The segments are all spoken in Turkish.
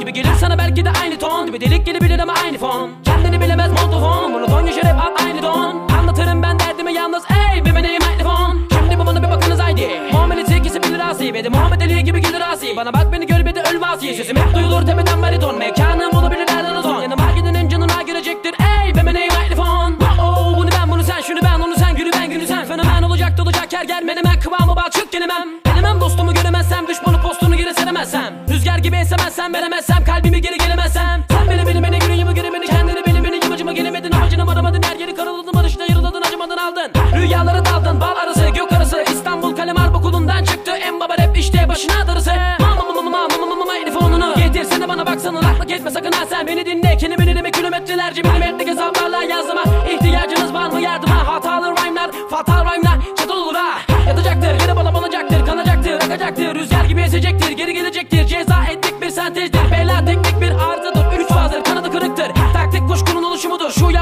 Gibi gelir sana belki de aynı ton Gibi delik gelebilir ama aynı fon. Kendini bilemez montofon. Monoton yaşar hep at aynı don. Anlatırım ben derdimi yalnız ey bir meneyim mikrofon Şimdi bu bana bir bakınız haydi. Muhammed'in ikisi bilir asi Ve de Muhammed Ali gibi gelir asi Bana bak beni gör bir de ölme asi Sesim hep duyulur tepeden bariton. Mekanım olabilir nereden ton Yanıma gidenin canına girecektir ey bir meneyim mikrofon Oh bunu ben bunu sen şunu ben onu sen günü ben günü sen. Fenomen olacak dolacak yer gel menemen kıvamı balçık gelemem Rüzgar gibi esemezsem veremezsem kalbimi geri gelemezsem. Sen beni beni beni gibi göre beni kendini beni beni yamacıma gelemedin. Amacına varamadın her yeri karaladın barışta yarıladın acımadan aldın. Rüyalara daldın bal arası gök arası İstanbul kalem harp okulundan çıktı. En baba rap işte başına darısı. Getirsene bana baksana laklık etme sakın ha sen. Beni dinle dinleme kilometrelerce milimetrik hesaplarla yazdıma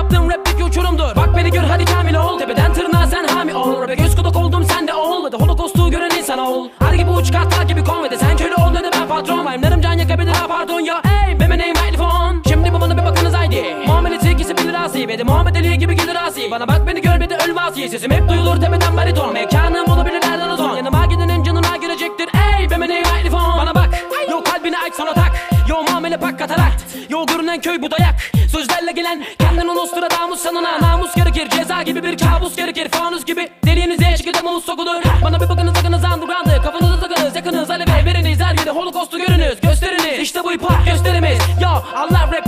yaptığım rapteki uçurumdur Bak beni gör hadi kamil ol. Tepeden tırnağa sen hami ol. Rap'e göz kulak oldum sen de ol. Hadi holokostu gören insan ol. Ar gibi uç kartal gibi konvede. Sen köle ol dedi ben patron. Rhyme'larım can yakabilir ha pardon ya. Ey be name mikrofon Şimdi bu bana bir bakınız haydi. Muamelesi ikisi bilir asi Ve de Muhammed Ali gibi gelir asi. Bana bak beni gör bir de ölme asi. Sesim hep duyulur tepeden bariton. Mekanım olabilir nereden ton Yanıma gidenin canına girecektir. Ey be name mikrofon Bana bak. Yo kalbini aç sonra tak. Yo muamele pak katarakt Yo görünen köy bu dayak gelen kendin Nostradamus sanına. Namus gerekir ceza gibi bir kabus gerekir. Fanus gibi deliğinize şekilde muz sokulur. Bana bir bakınız sakınız underground'ı. Kafanızı takınız yakınız. Aleve veriniz Her yerde holokostu görünüz. Gösteriniz. İşte bu hip gösterimiz. Yo Allah rapin cezasını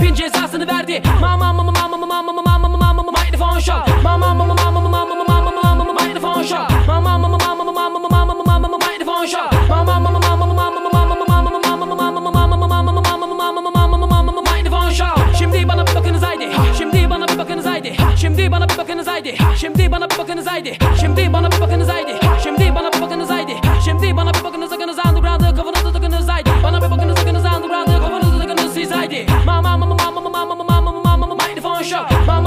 haydi Şimdi bana bir bakınız haydi Şimdi bana bir bakınız haydi Şimdi bana bir bakınız haydi Şimdi bana bir bakınız akınız underground'ı kafanızı takınız haydi Bana bir bakınız akınız underground'ı kafanızı takınız siz haydi Mama mama mama mama mama mama mama mama mama mama mama mama mama mama